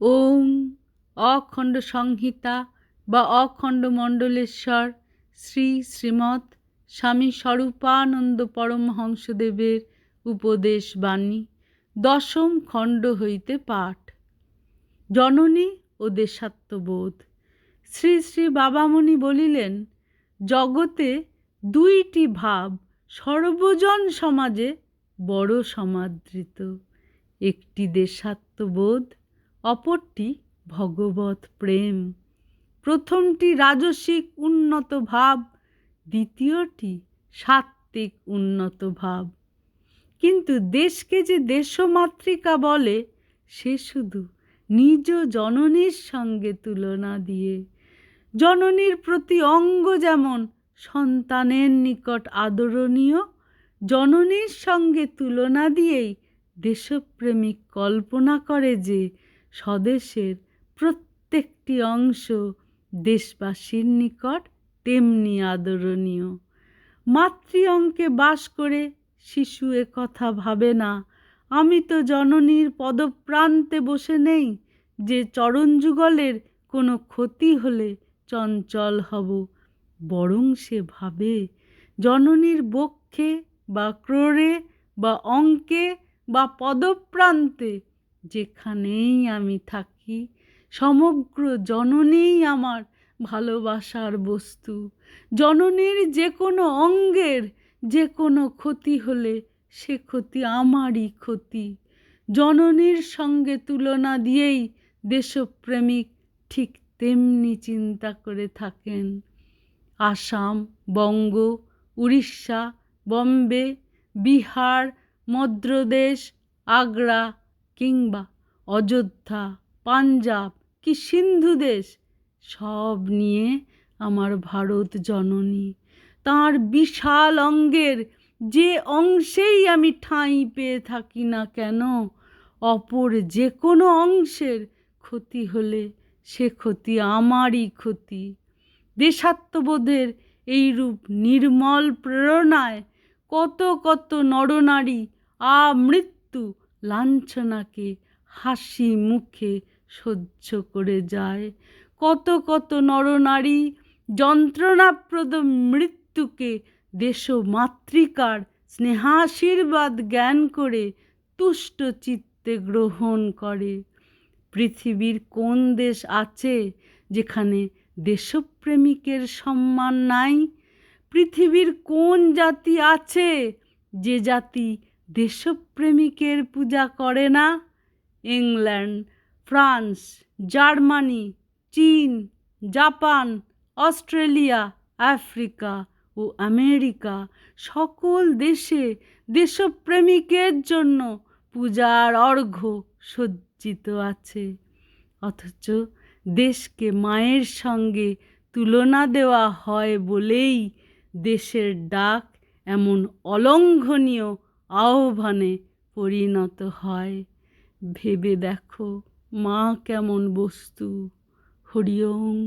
ওম অখণ্ড সংহিতা বা অখণ্ড মণ্ডলেশ্বর শ্রী শ্রীমৎ স্বামী স্বরূপানন্দ পরমহংসদেবের উপদেশ বাণী, দশম খণ্ড হইতে পাঠ। জননী ও দেশাত্মবোধ। শ্রী শ্রী বাবামণি বলিলেন, জগতে দুইটি ভাব সর্বজন সমাজে বড় সমাদৃত, একটি দেশাত্মবোধ অপরটি ভগবত প্রেম। প্রথমটি রাজসিক উন্নত ভাব, দ্বিতীয়টি সাত্ত্বিক উন্নত ভাব। কিন্তু দেশকে যে দেশমাতৃকা বলে, সে শুধু নিজ জননীর সঙ্গে তুলনা দিয়ে। জননীর প্রতি অঙ্গ যেমন সন্তানের নিকট আদরণীয়, জননীর সঙ্গে তুলনা দিয়েই দেশপ্রেমিক কল্পনা করে যে স্বদেশের প্রত্যেকটি অংশ দেশবাসীর নিকট তেমনি আদরণীয়। মাতৃ অঙ্কে বাস করে শিশু এ কথা ভাবে না। আমি তো জননীর পদপ্রান্তে বসে নেই যে চরণযুগলের কোনো ক্ষতি হলে চঞ্চল হব। বরং সে ভাবে জননীর বক্ষে বা ক্রোড়ে বা অঙ্কে বা পদপ্রান্তে যেখানেই আমি থাকি, সমগ্র জননীই আমার ভালোবাসার বস্তু। জননীর যে কোনো অঙ্গের যে কোনো ক্ষতি হলে সে ক্ষতি আমারই ক্ষতি। জননীর সঙ্গে তুলনা দিয়েই দেশপ্রেমিক ঠিক তেমনি চিন্তা করে থাকেন। আসাম, বঙ্গ, উড়িষ্যা, বম্বে, বিহার মদ্রদেশ আগ্রা কিংবা অযোধ্যা, পাঞ্জাব কি সিন্ধু দেশ? সব নিয়ে আমার ভারত জননী। তার বিশাল অঙ্গের যে অংশেই আমি ঠাঁই পেয়ে থাকি না কেন, অপর যে কোনো অংশের ক্ষতি হলে সে ক্ষতি আমারই ক্ষতি। দেশাত্মবোধের এইরূপ নির্মল প্রেরণায় কত কত নরনারী আমৃত্যু লাঞ্ছনাকে হাসি মুখে সহ্য করে যায়। কত কত নরনারী যন্ত্রণাপ্রদ মৃত্যুকে দেশ দেশমাতৃকার স্নেহাশীর্বাদ জ্ঞান করে তুষ্ট চিত্তে গ্রহণ করে। পৃথিবীর কোন দেশ আছে যেখানে দেশপ্রেমিকের সম্মান নাই? পৃথিবীর কোন জাতি আছে যে জাতি দেশপ্রেমিকের পূজা করে না? ইংল্যান্ড, ফ্রান্স, জার্মানি, চীন, জাপান, অস্ট্রেলিয়া, আফ্রিকা ও আমেরিকা সকল দেশে দেশপ্রেমিকের জন্য পূজার অর্ঘ্য সজ্জিত আছে। অথচ দেশকে মায়ের সঙ্গে তুলনা দেওয়া হয় বলেই দেশের ডাক এমন অলঙ্ঘনীয় আহ্বানে পরিণত হয়। ভেবে দেখো মা কেমন বস্তু। হরিওম।